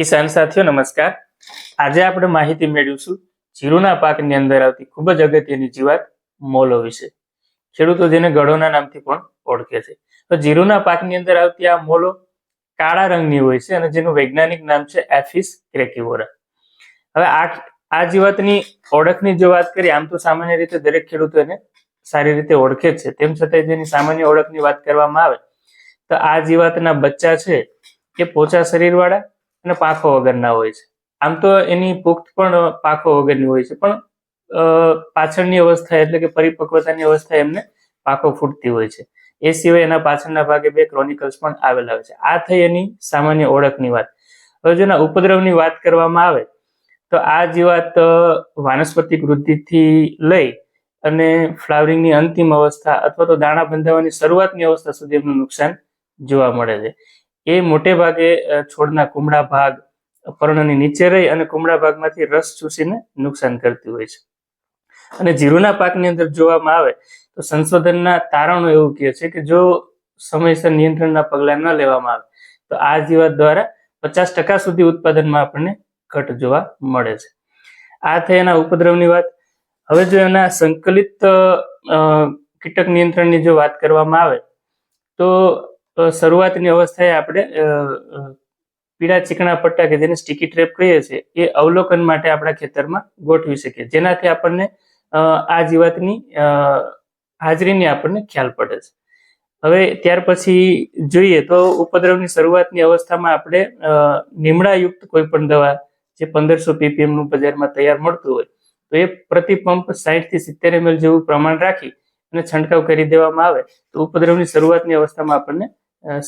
કિસાન સાથીઓ, નમસ્કાર. આજે આપણે માહિતી મેળવીશું જીરુના પાકની અંદર આવતી ખૂબ જ અગત્યની જીવાત મોલો વિશે. ખેડૂતો જેને ગળોના નામથી પણ ઓળખે છે. તો જીરુના પાકની અંદર આવતી આ મોલો કાળા રંગની હોય છે અને જેનું વૈજ્ઞાનિક નામ છે એફિસ ક્રેકિવોરા. હવે આ આ જીવાતની ઓળખની જો વાત કરીએ, આમ તો સામાન્ય રીતે દરેક ખેડૂતો એને સારી રીતે ઓળખે છે. તેમ છતાં જેની સામાન્ય ઓળખની વાત કરવામાં આવે, તો આ જીવાતના બચ્ચા છે એ પોચા શરીરવાળા અને પાંખો વગરના હોય છે. આમ તો એની પુખ્ત પણ પાંખો વગરની હોય છે. પણ પાછળની અવસ્થા એટલે કે પરિપક્વતાની અવસ્થા એમને પાંખો ફૂટતી હોય છે. એ સિવાય એના પાછળના ભાગે બે ક્રોનિકલ્સ પણ આવેલા હોય છે. આ થઈ એની સામાન્ય ઓળખની વાત. હવે જો એના ઉપદ્રવની વાત કરવામાં આવે, તો આ જીવાત વાનસ્પતિક વૃદ્ધિથી લઈ અને ફ્લાવરિંગની અંતિમ અવસ્થા અથવા તો દાણા બંધાવવાની શરૂઆતની અવસ્થા સુધી એમનું નુકસાન જોવા મળે છે. એ મોટે ભાગે છોડના કુમળા ભાગ, પર્ણની નીચે રહી અને કુમળા ભાગમાંથી રસ ચૂસીને નુકસાન કરતી હોય છે. અને જીરુના પાકની અંદર જોવામાં આવે તો સંશોધનના તારણો એવું કહે છે કે જો સમયસર નિયંત્રણના પગલાં ન લેવામાં આવે, તો આ જીવાત દ્વારા પચાસ ટકા સુધી ઉત્પાદનમાં આપણને ઘટ જોવા મળે છે. આ થઈ એના ઉપદ્રવની વાત. હવે જો એના સંકલિત કીટક નિયંત્રણની જો વાત કરવામાં આવે, તો શરૂઆતની અવસ્થાએ આપણે પીળા ચીકણા પટ્ટા કે જેને સ્ટીકી ટ્રેપ કહીએ છીએ એ અવલોકન માટે આપણા ખેતરમાં ગોઠવી શકીએ. જેનાથી આપણને આ જીવાતની હાજરીની આપણને ખ્યાલ પડે છે. હવે ત્યાર પછી જોઈએ તો ઉપદ્રવની શરૂઆતની અવસ્થામાં આપણે અ, લીમડાયુક્ત કોઈ પણ દવા જે પંદરસો પીપીએમનું બજારમાં તૈયાર મળતું હોય તો એ પ્રતિ પંપ સાહીઠથી સિત્તેર એમએલ જેવું પ્રમાણ રાખી અને છંટકાવ કરી દેવામાં આવે તો ઉપદ્રવની શરૂઆતની અવસ્થામાં આપણને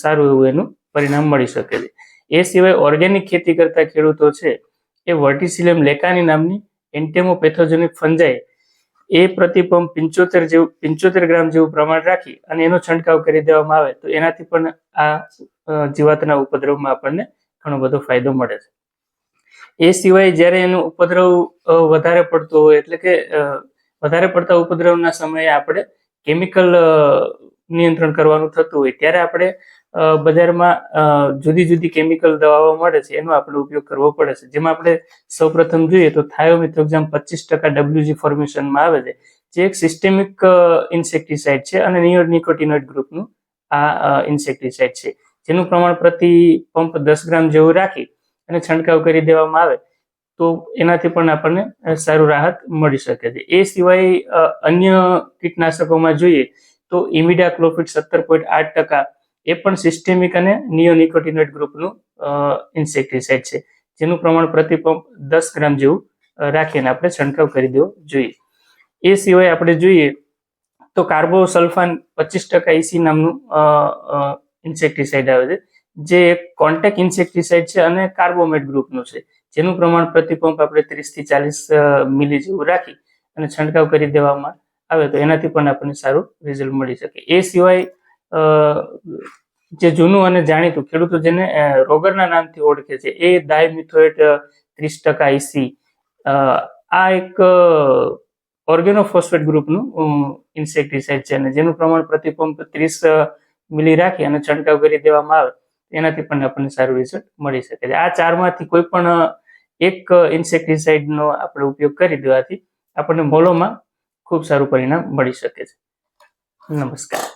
સારું એવું એનું પરિણામ મળી શકે છે. એ સિવાય ઓર્ગેનિક ખેતી કરતા ખેડૂતો છે એ વર્ટિસિલિયમ લેકાની નામની એન્ટેમોપેથોજેનિક ફંજાઈ એ પ્રતિપંપ પંચોતેર જેવું, પંચોતેર ગ્રામ જેવું પ્રમાણ રાખી અને એનો છંટકાવ કરી દેવામાં આવે તો એનાથી પણ આ જીવાતના ઉપદ્રવમાં આપણને ઘણો બધો ફાયદો મળે છે. એ સિવાય જ્યારે એનો ઉપદ્રવ વધારે પડતો હોય એટલે કે વધારે પડતા ઉપદ્રવના સમયે આપણે કેમિકલ નિયંત્રણ કરવાનું થતું હોય ત્યારે આપણે બજારમાં જુદી જુદી કેમિકલ દવાઓ મળે છે, એનો આપણે ઉપયોગ કરવો પડે છે. જેમાં આપણે સૌપ્રથમ જોઈએ તો થાયોમિથોક્ઝામ પચીસ ટકા ડબ્લ્યુજી ફોર્મેશનમાં આવે છે, જે એક સિસ્ટેમિક ઇન્સેક્ટિસાઇડ છે અને નિયોર નિકોટિનોઇડ ગ્રુપનું આ ઇન્સેક્ટિસાઇડ છે. જેનું પ્રમાણ પ્રતિ પંપ દસ ગ્રામ જેવું રાખી અને છંટકાવ કરી દેવામાં આવે. તો એનાથી પણ આપણને સારું રાહત મળી શકે છે. એ સિવાય અન્ય કીટનાશકોમાં જોઈએ તો ઇમિડા ક્લોફિટ સત્તર પોઈન્ટ આઠ ટકા એ પણ સિસ્ટેમિક અને નિયોનિકોટિનોઇડ ગ્રુપનું ઇન્સેક્ટિસાઇડ છે. જેનું પ્રમાણ પ્રતિ પંપ દસ ગ્રામ જેવું રાખીને આપણે છંટકાવ કરી દેવો જોઈએ. એ સિવાય આપણે જોઈએ તો કાર્બોસલ્ફાન પચીસ ટકા ઇસી નામનું ઇન્સેક્ટિસાઇડ આવે છે. જે એક કોન્ટેક ઇન્સેક્ટિસાઇડ છે અને કાર્બોમેટ ગ્રુપનું છે. જેનું પ્રમાણ પ્રતિ પંપ આપણે ત્રીસથી ચાલીસ મિલી જેવું રાખી અને છંટકાવ કરી દેવામાં આવે તો એનાથી પણ આપણને સારું રિઝલ્ટ મળી શકે. એ સિવાય જે જૂનું અને જાણીતું ખેડૂતો જેને રોગરના નામથી ઓળખે છે, એ ડાયમિથોએટ ત્રીસ ટકા આઈસી આ એક ઓર્ગેનોફોસ્ફેટ ગ્રુપનું ઇન્સેક્ટિસાઇડ છે અને જેનું પ્રમાણ પ્રતિ પંપ ત્રીસ મિલી રાખી અને છંટકાવ કરી દેવામાં આવે, એનાથી પણ આપણને સારું રિઝલ્ટ મળી શકે છે. આ ચારમાંથી કોઈ પણ એક ઇન્સેક્ટિસાઇડનો આપણે ઉપયોગ કરી દેવાથી આપણને મોલોમાં ખૂબ સારું પરિણામ મળી શકે છે. નમસ્કાર.